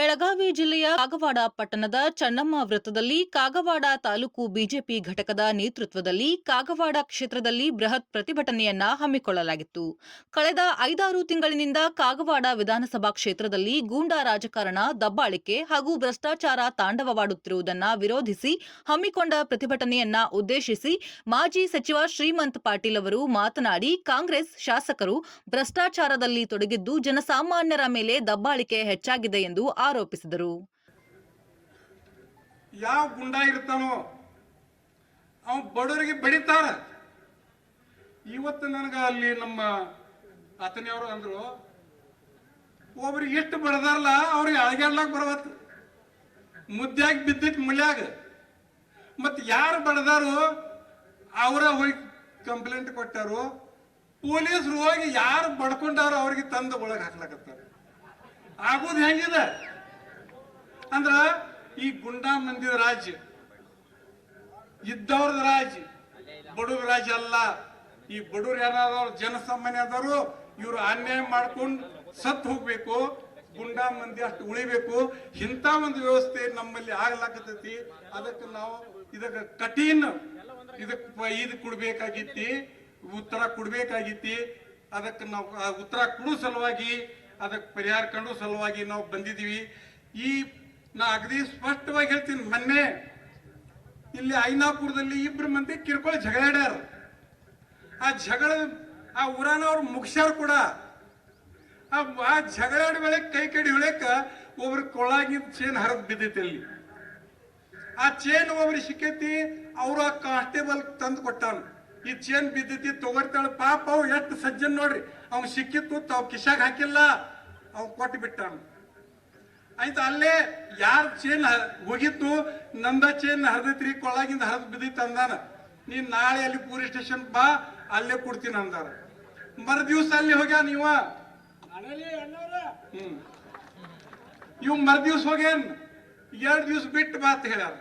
ಬೆಳಗಾವಿ ಜಿಲ್ಲೆಯ ಕಾಗವಾಡ ಪಟ್ಟಣದ ಚನ್ನಮ್ಮ ವೃತ್ತದಲ್ಲಿ ಕಾಗವಾಡ ತಾಲೂಕು ಬಿಜೆಪಿ ಘಟಕದ ನೇತೃತ್ವದಲ್ಲಿ ಕಾಗವಾಡ ಕ್ಷೇತ್ರದಲ್ಲಿ ಬೃಹತ್ ಪ್ರತಿಭಟನೆಯನ್ನ ಹಮ್ಮಿಕೊಳ್ಳಲಾಗಿತ್ತು. ಕಳೆದ ಐದಾರು ತಿಂಗಳಿನಿಂದ ಕಾಗವಾಡ ವಿಧಾನಸಭಾ ಕ್ಷೇತ್ರದಲ್ಲಿ ಗೂಂಡಾ ರಾಜಕಾರಣ, ದಬ್ಬಾಳಿಕೆ ಹಾಗೂ ಭ್ರಷ್ಟಾಚಾರ ತಾಂಡವವಾಡುತ್ತಿರುವುದನ್ನ ವಿರೋಧಿಸಿ ಹಮ್ಮಿಕೊಂಡ ಪ್ರತಿಭಟನೆಯನ್ನ ಉದ್ದೇಶಿಸಿ ಮಾಜಿ ಸಚಿವ ಶ್ರೀಮಂತ್ ಪಾಟೀಲ್ ಅವರು ಮಾತನಾಡಿ, ಕಾಂಗ್ರೆಸ್ ಶಾಸಕರು ಭ್ರಷ್ಟಾಚಾರದಲ್ಲಿ ತೊಡಗಿದ್ದು ಜನಸಾಮಾನ್ಯರ ಮೇಲೆ ದಬ್ಬಾಳಿಕೆ ಹೆಚ್ಚಾಗಿದೆ ಎಂದು ಯಾವ ಗುಂಡ ಇರ್ತಾನೋ ಅವ ಬಡವರಿಗೆ ಬಡಿತಾರ. ಇವತ್ತು ನನಗೆ ಅಲ್ಲಿ ನಮ್ಮ ಅತನಿಯವರು ಅಂದರು ಒಬ್ರಿಗೆ ಎಷ್ಟು ಬಡದಾರಲ್ಲ ಅವ್ರಿಗೆ ಅಳಗ್ಯಾಡ್ಲಾಕ ಬರ್ಬತ್ತು ಮುದ್ದಾಗಿ ಬಿದ್ದಿತ್ತು ಮುಳ್ಯಾಗ ಮತ್ತು ಯಾರು ಬಡದಾರು, ಅವರ ಹೋಗಿ ಕಂಪ್ಲೇಂಟ್ ಕೊಟ್ಟಾರು ಪೊಲೀಸರು ಹೋಗಿ ಯಾರು ಬಡ್ಕೊಂಡಾರೋ ಅವ್ರಿಗೆ ತಂದು ಒಳಗೆ ಹಾಕ್ಲಾಕತ್ತಾರ. ಆಗೋದು ಹೆಂಗಿದೆ? ಅಂದ್ರ ಈ ಗುಂಡಾ ಮಂದಿದ ರಾಜ, ಇದ್ದವ್ರದ ರಾಜ, ಬಡವ್ರ ರಾಜ ಅಲ್ಲ. ಈ ಬಡವ್ರು ಯಾರಾದವ್ರು ಜನಸಾಮಾನ್ಯ ಆದವರು, ಇವ್ರು ಅನ್ಯಾಯ ಮಾಡ್ಕೊಂಡು ಸತ್ತು ಹೋಗ್ಬೇಕು ಗುಂಡಾ ಮಂದಿ ಅಷ್ಟು ಉಳಿಬೇಕು. ಇಂಥ ಒಂದು ವ್ಯವಸ್ಥೆ ನಮ್ಮಲ್ಲಿ ಆಗ್ಲಾಕತೈತಿ ಅದಕ್ಕೆ ನಾವು ಇದಕ್ಕೆ ಕಠಿಣ ಇದಕ್ಕೆ ಇದು ಕೊಡ್ಬೇಕಾಗಿತ್ತಿ, ಉತ್ತರ ಕೊಡ್ಬೇಕಾಗಿತ್ತಿ. ಅದಕ್ಕೆ ನಾವು ಉತ್ತರ ಕೊಡೋ ಸಲುವಾಗಿ, ಅದಕ್ಕೆ ಪರಿಹಾರ ಕಂಡು ಸಲುವಾಗಿ ನಾವು ಬಂದಿದ್ದೀವಿ. ಈ ನಾ ಅಗದಿ ಸ್ಪಷ್ಟವಾಗಿ ಹೇಳ್ತೀನಿ, ಮೊನ್ನೆ ಇಲ್ಲಿ ಐನಾಪುರದಲ್ಲಿ ಇಬ್ರು ಮಂದಿ ಕಿರ್ಕೊಳ್ಳಿ ಜಗಳಾಡ್ಯಾರ ಆ ಜಗಳ, ಆ ಊರಾನವ್ರು ಮುಗಿಸ್ಯಾರ ಕೂಡ. ಆ ಜಗಳಾಡ ವೇಳೆ ಕೈ ಕಡಿ ಹೊಳ್ಯಾಕ ಒಬ್ರು ಕೊಳ್ಳಾಗಿದ್ದ ಚೇನ್ ಹರಿದ್ ಬಿದ್ದೈತಿ ಅಲ್ಲಿ. ಆ ಚೇನ್ ಒಬ್ರು ಸಿಕ್ಕೈತಿ, ಅವ್ರು ಆ ಕಾನ್ಸ್ಟೇಬಲ್ ತಂದು ಕೊಟ್ಟಾನ. ಈ ಚೇನ್ ಬಿದ್ದೈತಿ, ತಗೋರ್ತಾಳ ಪಾಪ ಅವ್ ಎಷ್ಟು ಸಜ್ಜನ್ ನೋಡ್ರಿ. ಅವ್ನ್ ಸಿಕ್ಕಿತ್ತು, ತಾವ್ ಕಿಶಾಗ್ ಹಾಕಿಲ್ಲ ಅವ್ ಕೊಟ್ಟು ಬಿಟ್ಟಾನ ಆಯ್ತು ಅಲ್ಲೇ ಯಾರ ಚೇನ್ ಹೋಗಿತ್ತು ನಂದ ಚೇನ್ ಹರಿದೈತ್ರಿ ಕೊಳಗಿಂದ ಹರಿದು ಬಿದ್ದಿತ್ತು ಅಂದಾನ. ನೀನ್ ನಾಳೆ ಅಲ್ಲಿ ಪೊಲೀಸ್ ಸ್ಟೇಷನ್ ಬಾ ಅಲ್ಲೇ ಕೊಡ್ತೀನಿ ಅಂದಾರ ಮರು ದಿವ್ಸ ಅಲ್ಲಿ ಹೋಗ್ಯಾನ ಇವ ಹ್ಮ್. ಇವ್ ಮರು ದಿವ್ಸ ಹೋಗ್ಯಾನ? ಎರಡು ದಿವ್ಸ ಬಿಟ್ಟು ಬಾ ಅಂತ ಹೇಳ್ಯಾರ.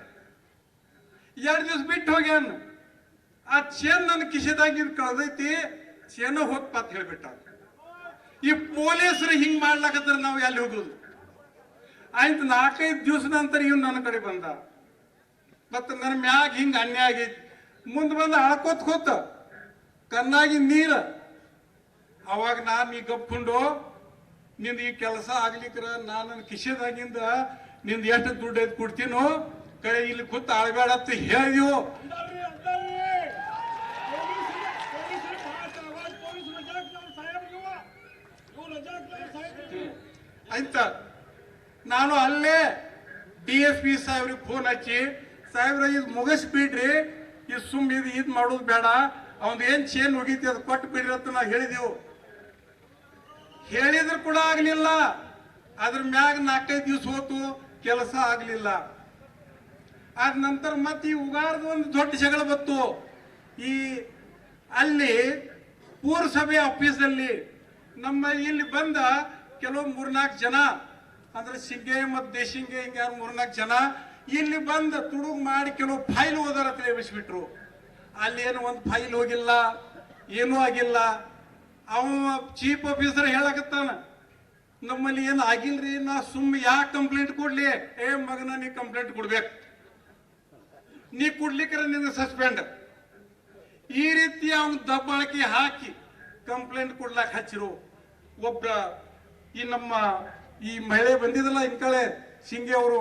ಎರಡು ದಿವ್ಸ ಬಿಟ್ಟು ಹೋಗ್ಯಾನ? ಆ ಚೇನ್ ನನ್ನ ಕಿಶೆದಾಗಿನ್ ಕಳ್ದೈತಿ ಚೇನ ಹೋಗ್ಪ ಅಂತ ಹೇಳ್ಬಿಟ್ಟ ಈ ಪೊಲೀಸರು ಹಿಂಗ್ ಮಾಡ್ಲಾಕತ್ತಾರ ನಾವು ಎಲ್ಲಿ ಹೋಗೋದು? ಆಯ್ತು, ನಾಲ್ಕೈದು ದಿವಸ ನಂತರ ಇವ್ ನನ್ನ ಕಡೆ ಬಂದ. ಮತ್ತ ನನ್ನ ಮ್ಯಾಗ ಹಿಂಗ ಅನ್ಯಾಯ ಆಗೈತಿ. ಮುಂದ್ ಬಂದ ಅಳ್ಕೋತ್ ಕೂತ, ಕಣ್ಣಾಗಿ ನೀರ. ಅವಾಗ ನಾನು ಈ ಗಪ್ಕೊಂಡು ನಿಂದು ಈ ಕೆಲಸ ಆಗ್ಲಿಕ್ರ ನಾನು ನನ್ನ ಕಿಶೆದಾಗಿಂದ ನಿಂದು ಎಷ್ಟು ದುಡ್ಡು ಐದು ಕೊಡ್ತೀನೋ ಕಡೆ ಇಲ್ಲಿ ಕೂತ್ ಆಳ್ಬೇಡ ಅಂತ ಹೇಳಿದ್ವು ಆಯ್ತಾ? ನಾನು ಅಲ್ಲೇ ಡಿ ಎಸ್ ಪಿ ಸಾಹೇಬ್ರಿಗೆ ಫೋನ್ ಹಚ್ಚಿ, ಸಾಹೇಬ್ರ, ಇದು ಮುಗಿಸ್ಬಿಡ್ರಿ. ಇದು ಸುಮ್ ಇದು ಇದು ಮಾಡೋದು ಬೇಡ. ಅವನ್ ಏನ್ ಚೇನ್ ಹೋಗಿತಿ ಅದು ಕೊಟ್ಟು ಬಿಡ್ರಿ ಅಂತ ನಾವು ಹೇಳಿದೆವು. ಹೇಳಿದ್ರು ಕೂಡ ಆಗ್ಲಿಲ್ಲ. ಅದ್ರ ಮ್ಯಾಗ ನಾಲ್ಕೈದು ದಿವಸ ಹೋತು, ಕೆಲಸ ಆಗ್ಲಿಲ್ಲ. ಆದ ನಂತರ ಮತ್ತೆ ಈ ಉಗಾರದ ಒಂದು ದೊಡ್ಡ ಜಗಳ ಬಂತು. ಈ ಅಲ್ಲಿ ಪೂರಸಭೆ ಆಫೀಸಲ್ಲಿ ನಮ್ಮ ಇಲ್ಲಿ ಬಂದ ಕೆಲವು ಮೂರ್ನಾಲ್ಕು ಜನ ಅಂದ್ರೆ ಸಿಗ್ಗೆ ಮತ್ತು ದೇಶಿಂಗೆ ಹಿಂಗೆ ಯಾರು ಮೂರ್ನಾಲ್ಕು ಜನ ಇಲ್ಲಿ ಬಂದು ತುಡುಗ್ ಮಾಡಿ ಕೆಲವು ಫೈಲ್ ಓದಾರ ಅಂತ ಎಬ್ಬಿಸ್ಬಿಟ್ರು. ಅಲ್ಲಿ ಏನು ಒಂದು ಫೈಲ್ ಹೋಗಿಲ್ಲ, ಏನೂ ಆಗಿಲ್ಲ. ಅವ ಚೀಫ್ ಆಫೀಸರ್ ಹೇಳಕತ್ತಾನ, ನಮ್ಮಲ್ಲಿ ಏನು ಆಗಿಲ್ರಿ, ನಾ ಸುಮ್ಮ ಯಾಕೆ ಕಂಪ್ಲೇಂಟ್ ಕೊಡ್ಲಿ? ಏ ಮಗನ, ನೀ ಕಂಪ್ಲೇಂಟ್ ಕೊಡ್ಬೇಕು. ನೀ ಕೊಡ್ಲಿಕ್ಕೆ ನಿನ್ನ ಸಸ್ಪೆಂಡ್. ಈ ರೀತಿ ಅವನ ದಬ್ಬಾಳಿಕೆ ಹಾಕಿ ಕಂಪ್ಲೇಂಟ್ ಕೊಡ್ಲಾಕ ಹಚ್ಚಿರು ಒಬ್ಬ ಈ ನಮ್ಮ ಈ ಮಹಿಳೆ ಬಂದಿದ್ದಲ್ಲ ಇನ್ಕಳೆ ಸಿಂಗೆ ಅವರು,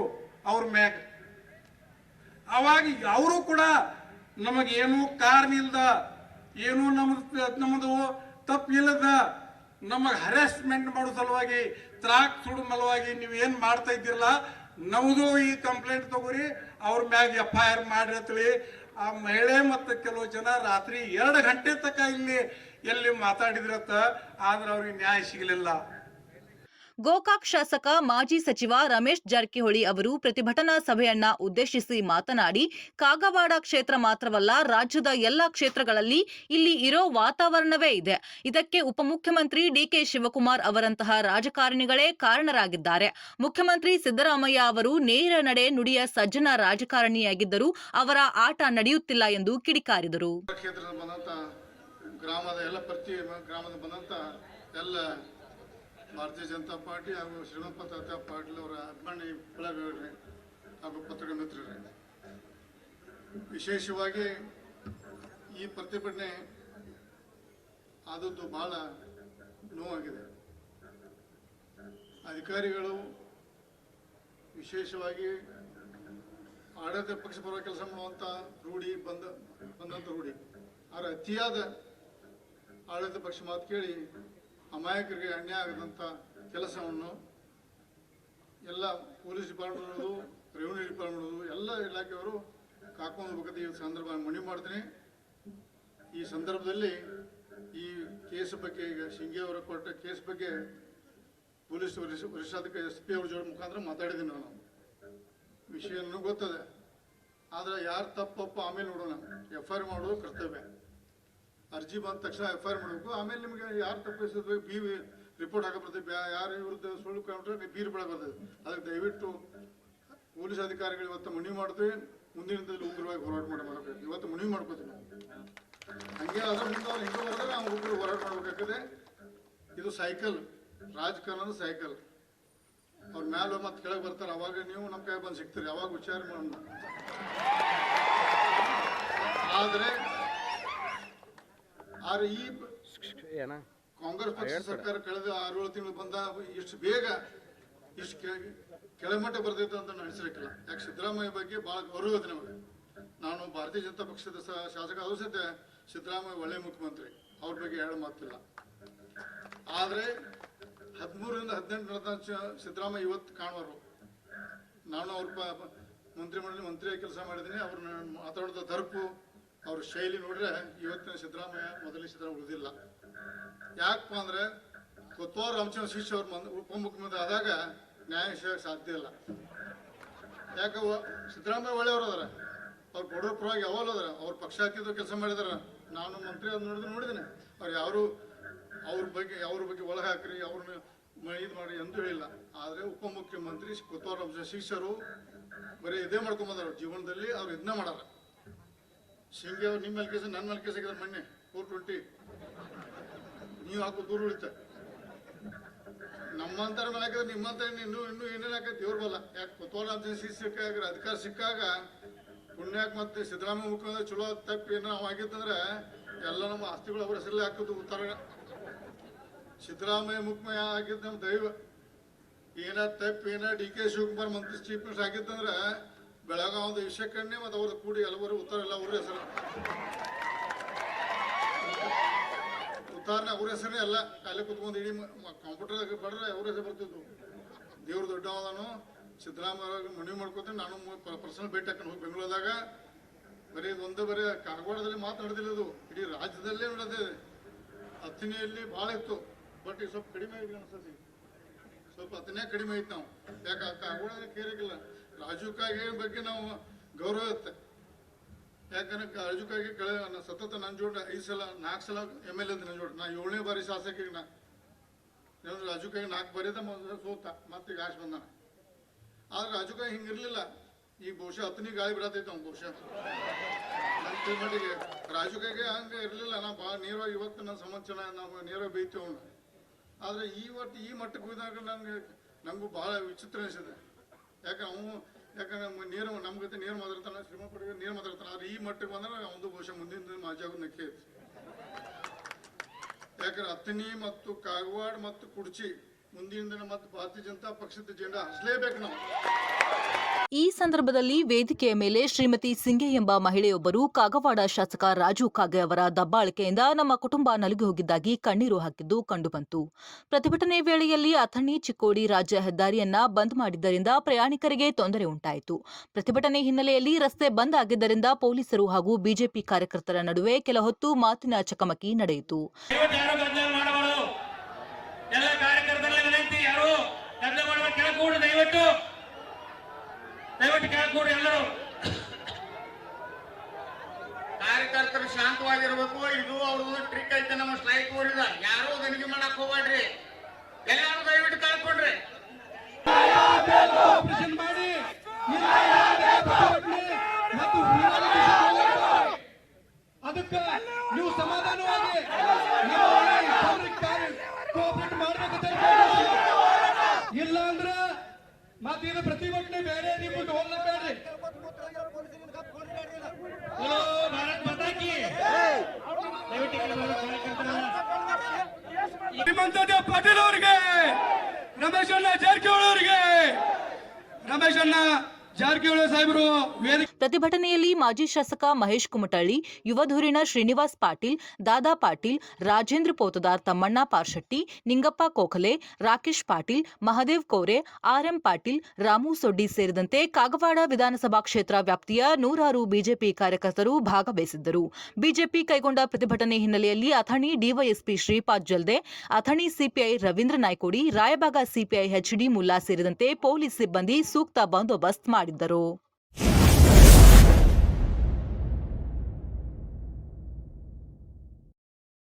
ಅವ್ರ ಮ್ಯಾಗ. ಅವಾಗ ಅವರು ಕೂಡ ನಮಗೆ ಏನೂ ಕಾರಣ ಇಲ್ದ, ಏನು ನಮ್ದು ನಮ್ಮದು ತಪ್ಪಿಲ್ಲದ ನಮಗೆ ಹರಾಸ್ಮೆಂಟ್ ಮಾಡೋ ಸಲುವಾಗಿ, ತ್ರಾಕ್ ಸುಡು ಮಲವಾಗಿ ನೀವು ಏನು ಮಾಡ್ತಾ ಇದ್ದಿರಲ್ಲ, ನಮ್ದು ಈ ಕಂಪ್ಲೇಂಟ್ ತಗೋರಿ, ಅವ್ರ ಮ್ಯಾಗ ಎಫ್ ಐ ಆರ್ ಮಾಡಿರತ್ಲಿ ಆ ಮಹಿಳೆ ಮತ್ತು ಕೆಲವು ಜನ ರಾತ್ರಿ ಎರಡು ಗಂಟೆ ತನಕ ಇಲ್ಲಿ, ಎಲ್ಲಿ ಮಾತಾಡಿದ್ರತ್ತ ಆದ್ರೆ ಅವ್ರಿಗೆ ನ್ಯಾಯ ಸಿಗಲಿಲ್ಲ. ಗೋಕಾಕ್ ಶಾಸಕ ಮಾಜಿ ಸಚಿವ ರಮೇಶ್ ಜಾರಕಿಹೊಳಿ ಅವರು ಪ್ರತಿಭಟನಾ ಸಭೆಯನ್ನ ಉದ್ದೇಶಿಸಿ ಮಾತನಾಡಿ, ಕಾಗವಾಡ ಕ್ಷೇತ್ರ ಮಾತ್ರವಲ್ಲ, ರಾಜ್ಯದ ಎಲ್ಲಾ ಕ್ಷೇತ್ರಗಳಲ್ಲಿ ಇಲ್ಲಿ ಇರೋ ವಾತಾವರಣವೇ ಇದೆ. ಇದಕ್ಕೆ ಉಪಮುಖ್ಯಮಂತ್ರಿ ಡಿಕೆ ಶಿವಕುಮಾರ್ ಅವರಂತಹ ರಾಜಕಾರಣಿಗಳೇ ಕಾರಣರಾಗಿದ್ದಾರೆ. ಮುಖ್ಯಮಂತ್ರಿ ಸಿದ್ದರಾಮಯ್ಯ ಅವರು ನೇರ ನಡೆ ನುಡಿಯ ಸಜ್ಜನ ರಾಜಕಾರಣಿಯಾಗಿದ್ದರೂ ಅವರ ಆಟ ನಡೆಯುತ್ತಿಲ್ಲ ಎಂದು ಕಿಡಿಕಾರಿದರು. ಗ್ರಾಮದ ಎಲ್ಲ ಪ್ರತಿ ಗ್ರಾಮದ ಬಂದಂತ ಎಲ್ಲ ಭಾರತೀಯ ಜನತಾ ಪಾರ್ಟಿ ಹಾಗೂ ಶ್ರೀಮಂತ ತಾತ ಪಾಟೀಲ್ ಅವರ ಅಭಿಮಾನಿ ಬೆಳಗಾವಿ ಹಾಗೂ ಪತ್ರಿಕಾ ಮಿತ್ರರೇ, ವಿಶೇಷವಾಗಿ ಈ ಪ್ರತಿಭಟನೆ ಆದದ್ದು ಬಹಳ ನೋವಾಗಿದೆ. ಅಧಿಕಾರಿಗಳು ವಿಶೇಷವಾಗಿ ಆಡಳಿತ ಪಕ್ಷ ಪರ ಕೆಲಸ ಮಾಡುವಂಥ ರೂಢಿ ಬಂದ ಬಂದಂಥ ರೂಢಿ. ಆದರೆ ಅತಿಯಾದ ಆಡಳಿತ ಪಕ್ಷ ಮಾತು ಕೇಳಿ ಅಮಾಯಕರಿಗೆ ಅನ್ಯಾಯ ಆಗದಂಥ ಕೆಲಸವನ್ನು ಎಲ್ಲ ಪೊಲೀಸ್ ಡಿಪಾರ್ಟ್ಮೆಂಟ್ ಇರ್ಬೋದು ರೆವಿನ್ಯೂ ಡಿಪಾರ್ಟ್ಮೆಂಟ್ ಎಲ್ಲ ಇಲಾಖೆಯವರು ಕಾಕೊಂಡು ಹೋಗ್ಬೇಕಂತ ಈ ಸಂದರ್ಭ ಮನವಿ ಮಾಡ್ತೀನಿ. ಈ ಸಂದರ್ಭದಲ್ಲಿ ಈ ಕೇಸ್ ಬಗ್ಗೆ ಈಗ ಶಿಂಗೆ ಅವರ ಕೊಟ್ಟ ಕೇಸ್ ಬಗ್ಗೆ ಪೊಲೀಸ್ ವರಿಷ್ಠಾಧಿಕ ಎಸ್ ಪಿ ಅವ್ರ ಜೋಡಿ ಮುಖಾಂತರ ಮಾತಾಡಿದ್ದೀನಿ ನಾನು. ವಿಷಯ ನನಗೆ ಗೊತ್ತದೆ. ಆದರೆ ಯಾರು ತಪ್ಪಪ್ಪ ಆಮೇಲೆ ನೋಡೋಣ. ಎಫ್ ಐ ಆರ್ ಮಾಡೋದು ಕರ್ತವ್ಯ. ಅರ್ಜಿ ಬಂದ ತಕ್ಷಣ ಎಫ್ ಐ ಆರ್ ಮಾಡಬೇಕು. ಆಮೇಲೆ ನಿಮಗೆ ಯಾರು ತಪ್ಪಿಸಿದ್ರು ಬಿ ರಿಪೋರ್ಟ್ ಹಾಕೋ ಬರ್ತದೆ ಯಾರು ವಿರುದ್ಧ ಸುಳ್ಳು ಕಂಡ್ರೆ ಬಿ ರಿಪೋರ್ಟ್ ಬರ್ತದೆ. ಅದಕ್ಕೆ ದಯವಿಟ್ಟು ಪೊಲೀಸ್ ಅಧಿಕಾರಿಗಳು ಇವತ್ತು ಮನವಿ ಮಾಡ್ತೀವಿ. ಮುಂದಿನ ದಿನದಲ್ಲಿ ಉಗ್ರವಾಗಿ ಹೋರಾಟ ಮಾಡಿ, ಮಾಡಬೇಕು. ಇವತ್ತು ಮನವಿ ಮಾಡ್ಕೋತೀವಿ. ಹಂಗೆ ಅದ್ರ ಮುಂದೆ ಅವ್ರು ಹಿಂಗೆ ಬರೆದ್ರೆ ನಾವು ಉಗ್ರ ಹೋರಾಟ ಮಾಡ್ಬೇಕಾಗ್ತದೆ. ಇದು ಸೈಕಲ್, ರಾಜಕಾರಣದ ಸೈಕಲ್. ಅವ್ರ ಮ್ಯಾಲ ಮತ್ತೆ ಕೆಳಗೆ ಬರ್ತಾರೆ. ಅವಾಗ ನೀವು ನಮ್ಮ ಕೈ ಬಂದು ಸಿಗ್ತೀರಿ. ಯಾವಾಗ ವಿಚಾರ ಮಾಡೋಣ. ಆದರೆ ಆದ್ರೆ ಈ ಏನ? ಕಾಂಗ್ರೆಸ್ ಪಕ್ಷ ಸರ್ಕಾರ ಕಳೆದ ಆರೇಳು ತಿಂಗಳು ಬಂದ ಇಷ್ಟು ಬೇಗ ಇಷ್ಟು ಕೆಳ- ಕೆಳಮಟ್ಟ ಬರ್ತೈತೆ ಅಂತ ನಾನು ಅನಿಸಿರಕ್ಕಿಲ್ಲ ಯಾಕೆ ಸಿದ್ದರಾಮಯ್ಯ ಬಗ್ಗೆ ಭಾಳ ಗೌರವ ಇದೆ ನಮಗೆ. ನಾನು ಭಾರತೀಯ ಜನತಾ ಪಕ್ಷದ ಶಾಸಕ ಅದು ಸಹಿತ ಸಿದ್ದರಾಮಯ್ಯ ಒಳ್ಳೆ ಮುಖ್ಯಮಂತ್ರಿ. ಅವ್ರ ಬಗ್ಗೆ ಹೇಳ ಮಾತಿಲ್ಲ. ಆದರೆ ಹದಿಮೂರರಿಂದ ಹದಿನೆಂಟು ನಡೆದ ಸಿದ್ದರಾಮಯ್ಯ ಇವತ್ತು ಕಾಣುವರು. ನಾನು ಅವ್ರ ಮಂತ್ರಿಮಂಡಲ ಮಂತ್ರಿಯಾಗಿ ಕೆಲಸ ಮಾಡಿದ್ದೀನಿ. ಅವ್ರನ್ನ ಮಾತಾಡೋದ ದರ್ಪು ಅವ್ರ ಶೈಲಿ ನೋಡ್ರೆ ಇವತ್ತಿನ ಸಿದ್ದರಾಮಯ್ಯ, ಮೊದಲಿನ ಸಿದ್ದರಾಮ ಉಳಿದಿಲ್ಲ. ಯಾಕಪ್ಪ ಅಂದ್ರೆ ಕೊತ್ತವಾರ ರಾಮಚಂದ್ರ ಶಿಷ್ಯ ಅವ್ರ ಉಪಮುಖ್ಯಮಂತ್ರಿ ಆದಾಗ ನ್ಯಾಯ ಸಾಧ್ಯ ಇಲ್ಲ. ಯಾಕೆ ಸಿದ್ದರಾಮಯ್ಯ ಒಳ್ಳೆಯವ್ರು ಅದಾರ. ಅವ್ರ ಬಡವ್ರ ಪರವಾಗಿ ಯಾವಲ್ಲ ಅದಾರ. ಅವ್ರ ಪಕ್ಷ ಹಾಕಿದ್ರು ಕೆಲಸ ಮಾಡಿದಾರ. ನಾನು ಮಂತ್ರಿ ಅದು ನೋಡಿದ್ರೆ ನೋಡಿದ್ದೀನಿ. ಅವ್ರು ಯಾರು ಅವ್ರ ಬಗ್ಗೆ ಅವ್ರ ಬಗ್ಗೆ ಒಳಗೆ ಹಾಕ್ರಿ, ಅವ್ರನ್ನ ಇದು ಮಾಡಿ ಎಂದೂ ಹೇಳಿಲ್ಲ. ಆದರೆ ಉಪಮುಖ್ಯಮಂತ್ರಿ ಕೊತ್ತವಾರ ರಾಮಚಂದ್ರ ಶಿಷ್ಯರು ಬರೀ ಇದೇ ಮಾಡ್ಕೊಂಬಂದಾರ ಜೀವನದಲ್ಲಿ ಅವ್ರು ಇದನ್ನ ಮಾಡಾರ ಶಿಂಗೆ ಅವ್ರು ನಿಮ್ಮ ಮೇಲೆ ಕೇಸ ನನ್ನ ಮೇಲೆ ಕೇಸ್ ಹಾಕಿದ್ರೆ ಮೊನ್ನೆ ಫೋರ್ ಟ್ವೆಂಟಿ ನೀವು ಹಾಕೋ ದೂರ ಉಳಿತ. ನಮ್ಮಂತರ ಮೇಲೆ ಹಾಕಿದ್ರೆ ನಿಮ್ಮಂತ ಇನ್ನೂ ಇನ್ನೂ ಏನೇನು ಹಾಕೈತಿ ಇವ್ರ ಬಲ್ಲ ಯಾಕೆ ಕುತೂಹಲ ಅಂತ ಸಿಕ್ಕಾಗ ಅಧಿಕಾರ ಸಿಕ್ಕಾಗ ಪುಣ್ಯಾಕ್ ಮತ್ತೆ ಸಿದ್ದರಾಮಯ್ಯ ಮುಖ್ಯಮಂತ್ರಿ ಚಲೋ ತಪ್ಪಿ ಏನೋ ಆಗಿತ್ತಂದ್ರೆ ಎಲ್ಲ ನಮ್ಮ ಆಸ್ತಿಗಳು ಅವರ ಹೆಸರಲ್ಲಿ ಹಾಕೋದು ಉತ್ತರ. ಸಿದ್ದರಾಮಯ್ಯ ಮುಖ್ಯ ಆಗಿದ್ದು ನಮ್ಮ ದೈವ. ಏನ ತಪ್ಪು ಏನ ಡಿ ಕೆ ಶಿವಕುಮಾರ್ ಮಂತ್ರಿ, ಚೀಫ್ ಮಿನಿಸ್ಟರ್ ಆಗಿತ್ತಂದ್ರೆ ಬೆಳಗಾವದ ವಿಷಯಕ್ಕನ್ನೇ ಮತ್ತು ಅವ್ರದ್ದು ಕೂಡಿ ಎಲ್ಲವರು ಉತ್ತರ ಎಲ್ಲ ಅವ್ರ ಹೆಸರು. ಉತ್ತಾರನ ಅವ್ರ ಹೆಸರೇ ಅಲ್ಲ, ಕಾಲೇ ಕುತ್ಕೊಂಡು ಇಡೀ ಕಂಪ್ಯೂಟರ್ ಬಡ್ರೆ ಅವ್ರ ಹೆಸರು ಬರ್ತಿದ್ವು ದೇವ್ರ ದೊಡ್ಡವನು ಸಿದ್ದರಾಮಯ್ಯ ಮನವಿ ಮಾಡ್ಕೊತೀನಿ ನಾನು ಪರ್ಸನಲ್ ಭೇಟಿ ಹಾಕೊಂಡು ಹೋಗಿ ಬೆಂಗಳೂರದಾಗ. ಬರೀ ಒಂದು ಬರೀ ಕಾಗವಾಡದಲ್ಲಿ ಮಾತನಾಡ್ದಿಲ್ಲ ಇದು. ಇಡೀ ರಾಜ್ಯದಲ್ಲೇ ನಡೆದಿದೆ ಹತ್ತಿನಿಯಲ್ಲಿ ಭಾಳ ಇತ್ತು. ಬಟ್ ಈಗ ಸ್ವಲ್ಪ ಕಡಿಮೆ ಆಗಿದೆ ಅನ್ಸತಿ ಸ್ವಲ್ಪ ಹತ್ತನೇ ಕಡಿಮೆ ಆಯ್ತು ನಾವು. ಯಾಕೆ ಕಾಗವಾಡ ಕೇರಿಗಿಲ್ಲ ರಾಜೀವ್ ಕಾಗೆ ಬಗ್ಗೆ ನಾವು ಗೌರವ ಇರುತ್ತೆ. ಯಾಕಂದ್ರೆ ರಾಜೀವ್ ಕಾಗೆ ಕಳೆ ಸತತ ನನ್ನ ಜೋಡ ಐದು ಸಲ, ನಾಲ್ಕು ಸಲ ಎಂ ಎಲ್ ಎ ನನ್ನ ಜೋಡ. ನಾ ಏಳನೇ ಬಾರಿ ಶಾಸಕಿಗೆ ನಾ ನಾನು ರಾಜು ಕಾಯಿ ನಾಲ್ಕು ಬಾರಿ ಅದ ಸೋತ, ಮತ್ತೆ ಈಗ ಆಶ್ ಬಂದಾನ. ಆದ್ರೆ ರಾಜು ಕಾಯಿ ಹಿಂಗಿರ್ಲಿಲ್ಲ ಈಗ ಬಹುಶಃ ಹತ್ತನೇ ಗಾಳಿ ಬಿಡತೈತೆ ಅವ್ನು ಬಹುಶಃ. ನನ್ನ ತಿಳ್ಮಟ್ಟಿಗೆ ರಾಜು ಕಾಯಿಗೆ ಹಂಗೆ ಇರಲಿಲ್ಲ. ನಾ ಭಾಳ ನೇರವಾಗಿ ಇವತ್ತು ನನ್ನ ಸಮಾಚಾರ ನಾವು ನೇರವಾಗಿ ಬೈತೀವಿ ಅವನು. ಆದ್ರೆ ಈ ಒಟ್ಟು ಈ ಮಟ್ಟಕ್ಕೆ ಹೋದಾಗ ನಂಗೆ ನಂಗೂ ಭಾಳ ವಿಚಿತ್ರ ಅನಿಸಿದೆ. ಯಾಕೆ ಅವನು ಯಾಕಂದ್ರೆ ನೀರು ನಮ್ಮ ನೀರು ನೇರ ಮಾತಾಡ್ತಾನೆ, ಶ್ರೀಮಂತ ಪಡೆಗೆ ನೀರು ಮಾತಾಡ್ತಾನೆ, ಆದ್ರೆ ಈ ಮಟ್ಟಿಗೆ ಬಂದ್ರೆ ಅವನು ಬಹುಶಃ ಮುಂದಿನ ದಿನ ಮಾಜಿ ಆಗೋದು ನಕ್ಕೆ ಯಾಕಂದ್ರೆ ಅತ್ತನಿ ಮತ್ತು ಕಾಗವಾಡ ಮತ್ತು ಕುಡ್ಚಿ, ಮುಂದಿನ ದಿನ ಮತ್ತು ಭಾರತೀಯ ಜನತಾ ಪಕ್ಷದ ಜೆಂಡಾ ಹಸ್ಲೇಬೇಕು ನಾವು. ಈ ಸಂದರ್ಭದಲ್ಲಿ ವೇದಿಕೆಯ ಮೇಲೆ ಶ್ರೀಮತಿ ಸಿಂಗೆ ಎಂಬ ಮಹಿಳೆಯೊಬ್ಬರು ಕಾಗವಾಡ ಶಾಸಕ ರಾಜು ಕಾಗೆ ಅವರ ದಬ್ಬಾಳಿಕೆಯಿಂದ ನಮ್ಮ ಕುಟುಂಬ ನಲುಗಿ ಹೋಗಿದ್ದಾಗಿ ಕಣ್ಣೀರು ಹಾಕಿದ್ದು ಕಂಡುಬಂತು. ಪ್ರತಿಭಟನೆ ವೇಳೆಯಲ್ಲಿ ಅಥಣಿ, ಚಿಕ್ಕೋಡಿ ರಾಜ್ಯ ಹೆದ್ದಾರಿಯನ್ನ ಬಂದ್ ಮಾಡಿದ್ದರಿಂದ ಪ್ರಯಾಣಿಕರಿಗೆ ತೊಂದರೆ ಉಂಟಾಯಿತು. ಪ್ರತಿಭಟನೆ ಹಿನ್ನೆಲೆಯಲ್ಲಿ ರಸ್ತೆ ಬಂದ್ ಆಗಿದ್ದರಿಂದ ಪೊಲೀಸರು ಹಾಗೂ ಬಿಜೆಪಿ ಕಾರ್ಯಕರ್ತರ ನಡುವೆ ಕೆಲ ಹೊತ್ತು ಮಾತಿನ ಚಕಮಕಿ ನಡೆಯಿತು. ದಯವಿಟ್ಟು ಯಾರು ಗದ್ದಲ ಮಾಡಬಾರದು ಎಲ್ಲ ಕಾರ್ಯಕರ್ತರಲ್ಲಿ ವಿನಂತಿ ಯಾರು ಗದ್ದಲ ಮಾಡಬಾರ್ದು ಕೆಳಗೆ ಕೂಡು ದಯವಿಟ್ಟು ಕೇಳ್ಕೊಡಿ ಎಲ್ಲರೂ. ಕಾರ್ಯಕರ್ತರು ಶಾಂತವಾಗಿರ್ಬೇಕು ಇದು ಅವ್ರದ್ದು ಟ್ರಿಕ್ ಐತೆ ನಮ್ಮ ಸ್ಟ್ರೈಕ್ ಓಡಿದ. ಯಾರು ಗಣಿಗೆ ಮಾಡಕ್ ಹೋಗ್ಬೇಡ್ರಿ ಎಲ್ಲರೂ ದಯವಿಟ್ಟು ಕಳ್ಕೊಂಡ್ರಿ. ಮಾಡಿ ಅದಕ್ಕೆ ನೀವು ಸಮಾಧಾನವಾಗಿ ಕೋಆಪರೇಟ್ ಮಾಡಬೇಕಂತ ಮತ್ತ ಇದು ಪ್ರತಿಭಟನೆ ಬೇರೆ ನೀವು ಹೋಗ್ಲೇಬೇಡ್ರಿ ಹಲೋ ಭಾರತ್ ಮಾತಾ ಕಿ ದಯವಿಟ್ಟು ಈ ಕಡೆ ಬರ್ಬೇಕು, ಕಾರ್ಯಕರ್ತರೆಲ್ಲ. ಶ್ರೀಮಂತ ಪಾಟೀಲ್ ಅವರಿಗೆ ರಮೇಶ್ ಅಣ್ಣ ಜಾರಕಿಹೊಳಿ ಅವರಿಗೆ ರಮೇಶ್ ಅಣ್ಣ ಪ್ರತಿಭಟನೆಯಲ್ಲಿ ಮಾಜಿ ಶಾಸಕ ಮಹೇಶ್ ಕುಮಟಳ್ಳಿ ಯುವಧುರಿಣ ಶ್ರೀನಿವಾಸ್ ಪಾಟೀಲ್, ದಾದಾ ಪಾಟೀಲ್, ರಾಜೇಂದ್ರ ಪೋತದಾರ್ ತಮ್ಮಣ್ಣ ಪಾರ್ಶೆಟ್ಟಿ ನಿಂಗಪ್ಪ ಕೋಖಲೆ, ರಾಕೇಶ್ ಪಾಟೀಲ್, ಮಹದೇವ್ ಕೋರೆ ಆರ್ಎಂ ಪಾಟೀಲ್, ರಾಮು ಸೊಡ್ಡಿ ಸೇರಿದಂತೆ ಕಾಗವಾಡ ವಿಧಾನಸಭಾ ಕ್ಷೇತ್ರ ವ್ಯಾಪ್ತಿಯ ನೂರಾರು ಬಿಜೆಪಿ ಕಾರ್ಯಕರ್ತರು ಭಾಗವಹಿಸಿದ್ದರು. ಬಿಜೆಪಿ ಕೈಗೊಂಡ ಪ್ರತಿಭಟನೆ ಹಿನ್ನೆಲೆಯಲ್ಲಿ Athani DYSP Shripad Jalde, Athani CPI Ravindra Naikodi, Raybag CPI HD Mulla ಸೇರಿದಂತೆ ಪೊಲೀಸ್ ಸಿಬ್ಬಂದಿ ಸೂಕ್ತ ಬಂದೋಬಸ್ತ್ వారిద్దరూ